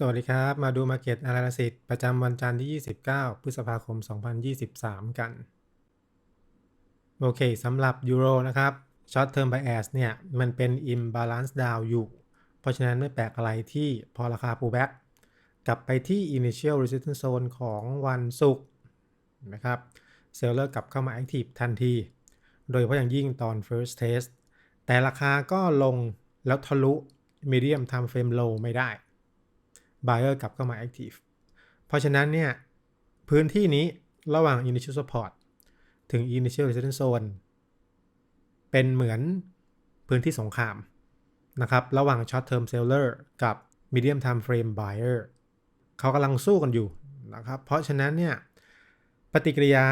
สวัสดีครับ มาดู Market Analysis ประจำวันจันทร์ที่ 29 พฤษภาคม 2023 กัน โอเคสำหรับยูโรนะครับ Short Term Bias เนี่ย มันเป็น Imbalance Down อยู่ เพราะฉะนั้นไม่แปลกอะไรที่พอราคา pullback กลับไปที่ Initial Resistance Zone ของวันศุกร์นะครับเซลเลอร์กลับเข้ามา Active ทันที โดยเฉพาะอย่างยิ่งตอน First Test แต่ราคาก็ลงแล้วทะลุ Medium Time Frame Low ไม่ได้ buyer กลับเข้ามา active เพราะฉะนั้นเนี่ย พื้นที่นี้ระหว่าง initial support ถึง initial resistance zone เป็นเหมือนพื้นที่สงครามนะครับ ระหว่าง short term seller กับ medium time frame buyer เขากำลังสู้กันอยู่นะครับ เพราะฉะนั้นเนี่ย ปฏิกิริยา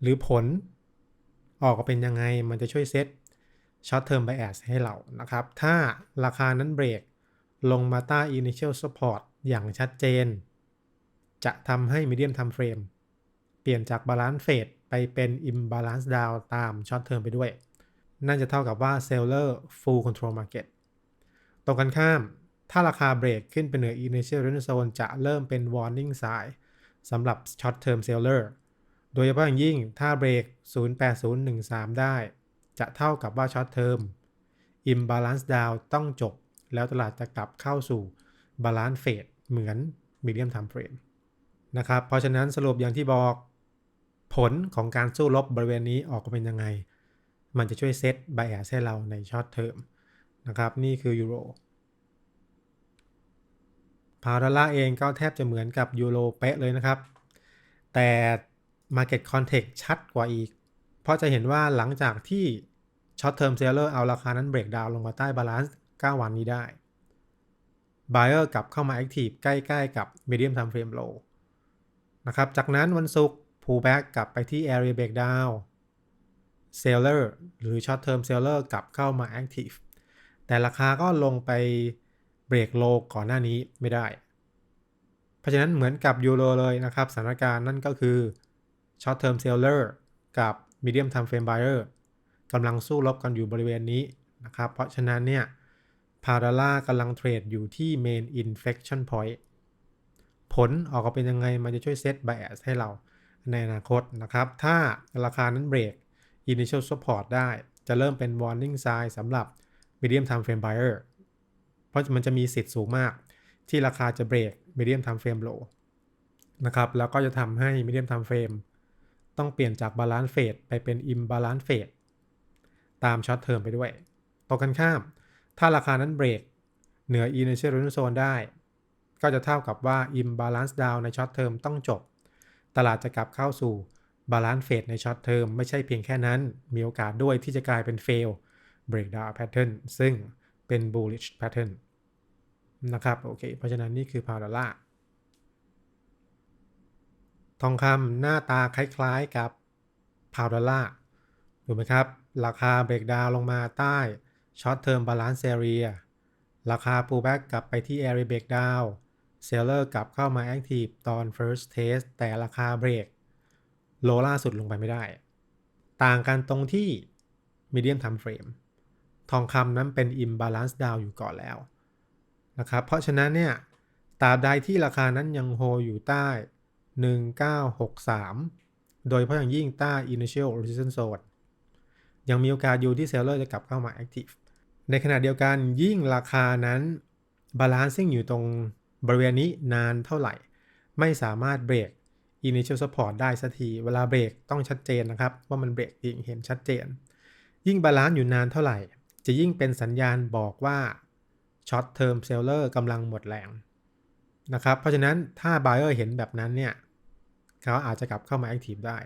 หรือผลออกมาเป็นยังไงมันจะช่วยเซต short term bias ให้เรานะครับ ถ้าราคานั้นเบรกลงมาใต้ initial support อย่างชัดเจน จะทำให้ medium time frame เปลี่ยนจาก balance fade ไปเป็น imbalance down ตาม short term ไปด้วย นั่นจะเท่ากับว่า seller full control market ตรงกันข้าม ถ้าราคาเบรกขึ้นไปเหนือ initial resistance zone จะเริ่มเป็น warning sign สำหรับ short term seller โดยเฉพาะอย่างยิ่งถ้าเบรก 08013 ได้ จะเท่ากับว่า short term imbalance down ต้องจบ แล้วตลาดจะกลับเข้าสู่ balance fade เหมือน medium time frame นะครับ เพราะฉะนั้นสรุปอย่างที่บอกผลของการสู้รบบริเวณนี้ออกมาเป็นยังไง มันจะช่วยเซต bias ให้เราใน short term นะครับ นี่คือยูโรพาวดอลลาร์เองก็แทบจะเหมือนกับยูโรเป๊ะเลยนะครับ แต่ Market Context ชัดกว่าอีก เพราะจะเห็นว่าหลังจากที่ Short Term Seller เอาราคานั้นเบรกดาวลงมาใต้บาลานซ์9วันนี้ได้ Buyer กลับเข้ามา Active ใกล้ๆกับ Medium Time Frame Low นะครับจากนั้นวันศุกร์ pullback กลับไปที่ Area Breakdown Seller หรือ Short Term Seller กลับเข้ามา Active แต่ราคาก็ลงไปเบรกโลก่อนหน้านี้ไม่ได้ เพราะฉะนั้นเหมือนกับยูโรเลยนะครับสถานการณ์นั่นก็คือ Short Term Seller กับ Medium Time Frame Buyer กำลังสู้รบกันอยู่บริเวณนี้นะครับ เพราะฉะนั้นเนี่ย พาดอลลากำลังเทรดอยู่ที่ Main Inflection Point ผลออกมาเป็นยังไงมันจะช่วยเซต bias ให้เราในอนาคตนะครับ ถ้าราคานั้นเบรก Initial Support ได้จะเริ่มเป็น Warning Sign สำหรับ Medium Time Frame Buyer เพราะมันจะมีสิทธิ์สูงมาก ที่ราคาจะเบรก Medium Time Frame Low นะครับแล้วก็จะทำให้ Medium Time Frame ต้องเปลี่ยนจาก Balance Fade ไปเป็น Imbalance Fade ตาม Short Term ไปด้วยตรงกันข้าม ถ้าราคานั้นเบรกเหนือ Initial Resistance Zone ได้ ก็จะเท่ากับว่า Imbalance Down ใน Short Term ต้องจบ ตลาดจะกลับเข้าสู่ Balance Fade ใน Short Term ไม่ใช่เพียงแค่นั้น มีโอกาสด้วยที่จะกลายเป็น Fail Breakdown Pattern ซึ่งเป็น bullish pattern นะครับโอเค เพราะฉะนั้นนี่คือพาวดอลลาร์ทองคำหน้าตาคล้ายๆกับพาวดอลลาร์ถูกไหมครับ ราคาเบรกดาวลงมาใต้ short term balance area ราคา pullback กลับไปที่ area breakdown seller กลับเข้ามา active ตอน first test แต่ราคาเบรกโลล่าสุดลงไปไม่ได้ ต่างกันตรงที่ medium time frame ทองคำนั้นเป็น imbalance down อยู่ก่อนแล้วนะครับ เพราะฉะนั้นเนี่ยตราบใดที่ราคานั้นยังโฮอยู่ใต้ 1963 โดยเฉพาะอย่างยิ่งใต้ initial resistance zone ยังมีโอกาสอยู่ที่เซลเลอร์จะกลับเข้ามา active ในขณะเดียวกันยิ่งราคานั้น balancing อยู่ตรงบริเวณนี้นานเท่าไหร่ ไม่สามารถเบรก initial support ได้สักที เวลาเบรกต้องชัดเจนนะครับ ว่ามันเบรกจริงเห็นชัดเจน ยิ่งบาลานซ์อยู่นานเท่าไหร่ จะยิ่งเป็นสัญญาณบอกว่า short term seller กำลังหมดแรงนะครับ เพราะฉะนั้นถ้า buyer เห็นแบบนั้นเนี่ย เขาอาจจะกลับเข้ามา active ได้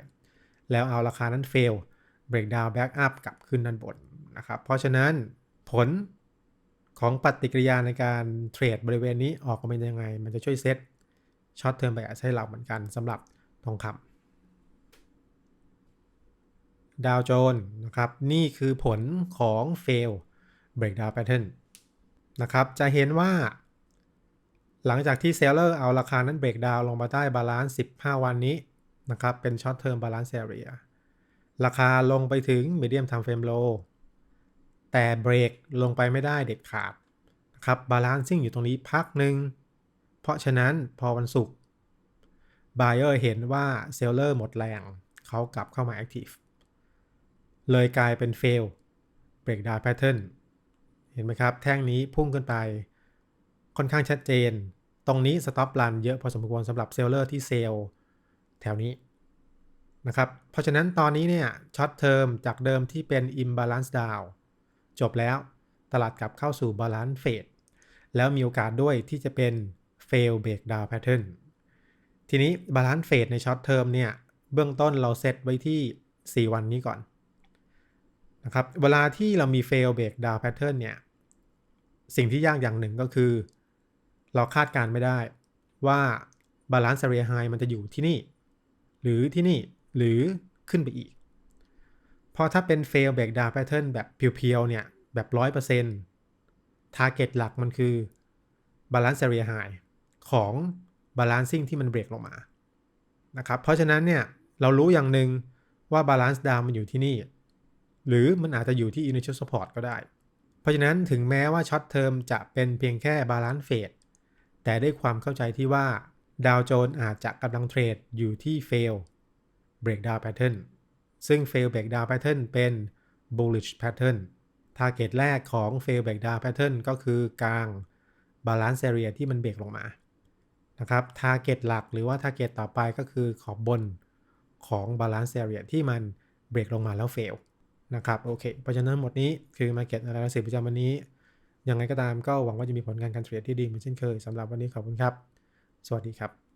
แล้วเอาราคานั้น fail breakdown back up กลับขึ้นด้านบนนะครับ เพราะฉะนั้น ผลของปฏิกิริยาในการเทรดบริเวณนี้ออกมาเป็นยังไง มันจะช่วยเซตช็อตเทอมไบอัสให้เราเหมือนกันสำหรับทองคำดาวโจนส์นะครับ นี่คือผลของ fail breakdown pattern นะครับ จะเห็นว่าหลังจากที่เซลเลอร์เอาราคานั้นเบรกดาวลงมาใต้บาลานซ์ 15 วันนี้นะครับ เป็นช็อตเทอมบาลานซ์เรียราคาลงไปถึง medium time frame low แต่เบรกลงไปไม่ได้เด็ดขาดนะครับบาลานซิ่งอยู่ตรงนี้พักหนึ่ง เพราะฉะนั้นพอวันศุกร์ buyer เห็นว่า seller หมดแรงเขากลับเข้ามา active เลยกลายเป็น fail breakdown pattern เห็นไหมครับ แท่งนี้พุ่งขึ้นไป ค่อนข้างชัดเจน ตรงนี้ stop run เยอะพอสมควรสำหรับ seller ที่เซลแถวนี้นะครับ เพราะฉะนั้นตอนนี้เนี่ย short term จากเดิมที่เป็น imbalance down จบแล้วตลาดกลับเข้าสู่ balance fade แล้วมีโอกาสด้วยที่จะเป็น fail breakdown pattern ทีนี้ balance fade ใน short term เนี่ย เบื้องต้นเราเซตไว้ที่ 4 วันนี้ก่อนนะครับเวลาที่เรามี fail breakdown pattern เนี่ย สิ่งที่ยากอย่างหนึ่งก็คือ เราคาดการไม่ได้ว่า balance area high มันจะอยู่ที่นี่ หรือที่นี่หรือขึ้นไปอีก ราะถ้าเป็น fail breakdown pattern แบบเพียวๆเนี่ย แบบ 100% target หลักมันคือ balance area high ของ balancing ที่มันเบรกลงมานะครับเพราะฉะนั้นเนี่ยเรารู้อย่างหนึ่งว่า balance down มันอยู่ที่นี่ หรือมันอาจจะอยู่ที่ initial support ก็ได้ เพราะฉะนั้นถึงแม้ว่า short term จะเป็นเพียงแค่ balance fade แต่ด้วยความเข้าใจที่ว่าดาวโจนอาจจะกำลังเทรดอยู่ที่ fail breakdown pattern ซึ่ง fail breakdown pattern เป็น bullish pattern target แรกของ fail breakdown pattern ก็คือกลาง balance area ที่มันเบรกลงมานะครับ target หลักหรือว่า target ต่อไปก็คือขอบบนของ balance area ที่มันเบรกลงมาแล้ว fail นะครับโอเค เพราะฉะนั้นหมดนี้คือ market analysis ประจำวันนี้ ยังไงก็ตามก็หวังว่าจะมีผลงานการเทรดที่ดีเหมือนเช่นเคยสำหรับวันนี้ขอบคุณครับ สวัสดีครับ